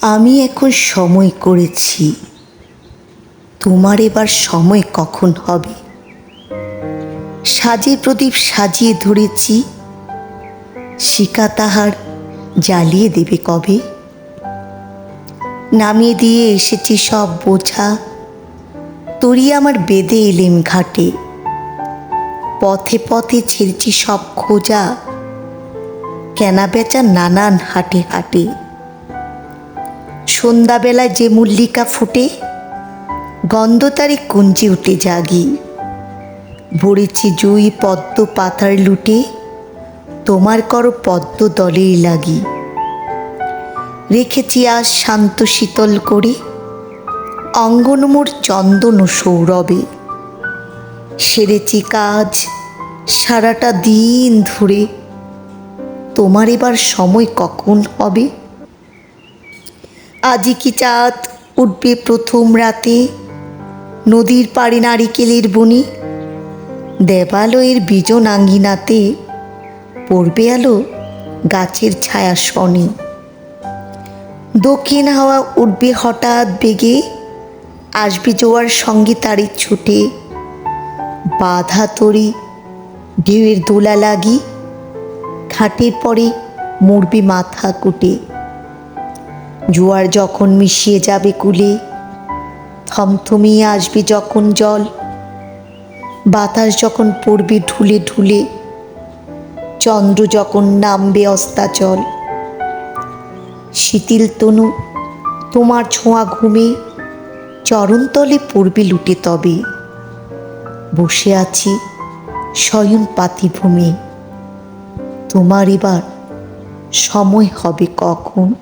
আমি এখন সময় করেছি। তোমার এবার সময় কখন হবে? সাজে প্রদীপ সাজিয়ে ধরেছি। শিকা তাহার জ্বালিয়ে দেবে কবে? নামিয়ে দিয়ে এসেছি সব বোঝা। তরি আমার বেদে এলেম ঘাটে। পথে পথে ছেড়েছি সব খোঁজা। কেনা বেচা নানান হাটে হাটে। সন্ধ্যাবেলায় যে মল্লিকা ফুটে গন্ধ তারে কুঞ্জে উঠে জাগি। ভরেছি জুই পদ্ম পাতার লুটে, তোমার করো পদ্ম দলেই লাগি। রেখেছি আজ শান্ত শীতল করে, অঙ্গন মোর চন্দন সৌরবে সেরেছি কাজ সারাটা দিন ধরে, তোমার এবার সময় কখন হবে? আজই কি চাঁদ উঠবে প্রথম রাতে? নদীর পাড়ে নারিকেলের বনি, দেবালয়ের বিজন আঙ্গিনাতে পড়বে আলো গাছের ছায়া শনি। দক্ষিণ হাওয়া উঠবে হঠাৎ বেগে, আসবে জোয়ার সঙ্গে তারি ছুটে। বাধা তরি ঢেউয়ের দোলা লাগি খাটের পরে মরবে মাথা কুটে। জোয়ার যখন মিশিয়ে যাবে কুলে থমথমিয়ে আসবে যখন জল, বাতাস যখন পড়বে ঢুলে ঢুলে, চন্দ্র যখন নামবে অস্তাচল। শীতিল তনু, তোমার ছোঁয়া ঘুমে, চরণতলে পড়বে লুটে তবে। বসে আছি শয়ন পাতিভূমে। তোমার এবার সময় হবে কখন?